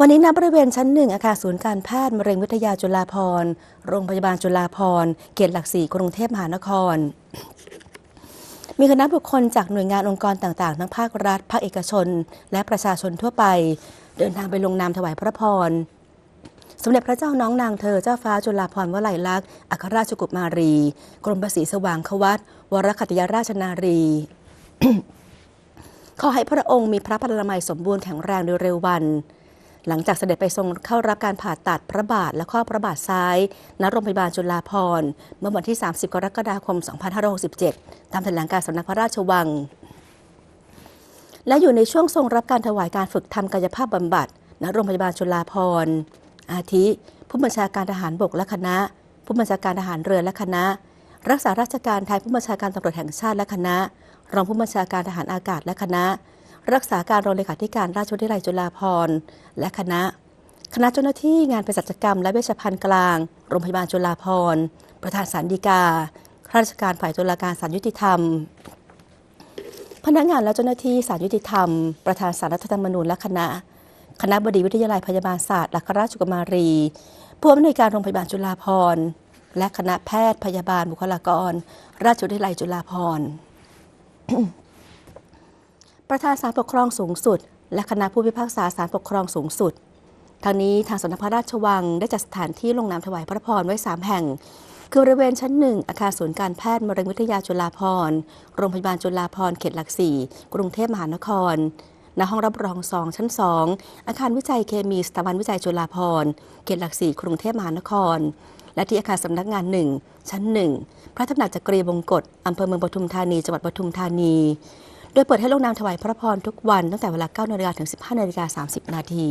วันนี้ณบริเวณชั้นหนึ่งอาคารศูนย์การแพทย์มะเร็งวิทยาจุฬาภรณ์โรงพยาบาลจุฬาภรณ์เขตหลักสี่กรุงเทพมหานคร มีคณะบุคคลจากหน่วยงานองค์กรต่างๆ ทั้งภาครัฐ ภาคเอกชน และประชาชนทั่วไป เดินทางไปลงนามถวายพระพร สมเด็จพระเจ้าน้องนางเธอเจ้าฟ้าจุฬาภรณ์วลัยลักษณ์อัครราชกุมารี กรมประสีสว่างควัตวรคัตยราชนารีขอให้พระองค์มีพระพลามัยสมบูรณ์แข็งแรงโดยเร็ววัน หลังจากเสด็จไปทรงเข้ารับการผ่าตัดพระบาทและข้อพระบาทซ้าย ณ โรงพยาบาลจุฬาภรณ์เมื่อวันที่ 30 กรกฎาคม 2567 ตามแถลงการสำนักพระราชวัง และอยู่ในช่วงทรงรับการถวายการฝึกทำกายภาพบำบัด ณ โรงพยาบาลจุฬาภรณ์ อาทิ ผู้บัญชาการทหารบกและคณะ ผู้บัญชาการทหารเรือและคณะ รักษาราชการแทนผู้บัญชาการตำรวจแห่งชาติและคณะ รองผู้บัญชาการทหารอากาศและคณะ รักษาการรองเลขาธิการราชวิทยาลัยจุฬาภรณ์และคณะ คณะเจ้าหน้าที่งานเภสัชกรรม และเวชภัณฑ์กลาง โรงพยาบาลจุฬาภรณ์ประธานศาลฎีกาข้าราชการฝ่ายตุลาการศาลยุติธรรม พนักงานและเจ้าหน้าที่ศาลยุติธรรม ประธานศาลรัฐธรรมนูญและคณะ คณะบดีวิทยาลัยพยาบาลศาสตร์อัครราชกุมารี ผู้อำนวยการโรงพยาบาลจุฬาภรณ์และคณะแพทย์พยาบาลบุคลากร ราชวิทยาลัยจุฬาภรณ์ ประธานศาลปกครองสูงสุด และคณะผู้พิพากษาศาลปกครองสูงสุดทางนี้ทางสำนักพระราชวังได้จัดสถานที่ลงนามถวายพระพรไว้ 3 แห่ง คือบริเวณชั้นหนึ่งอาคารศูนย์การแพทย์มะเร็งวิทยาจุฬาภรณ์โรงพยาบาลจุฬาภรณ์เขตหลักสี่กรุงเทพมหานครณห้องรับรองสองชั้น2องอาคารวิจัยเคมีสถาบันวิจัยจุฬาภรณ์เขตหลักสี่กรุงเทพมหานคร และที่อาคารสำนักงานหนึ่งชั้นหนึ่งพระตำหนักจักรีบงกฎอำเภอเมืองปทุมธานีจังหวัดปทุมธานี ดยเปิดให้ลงนามถวายพระพรทุกวันตั้งแต่เวลา9นาฬิกาถึง 15นาฬิกา30 นาที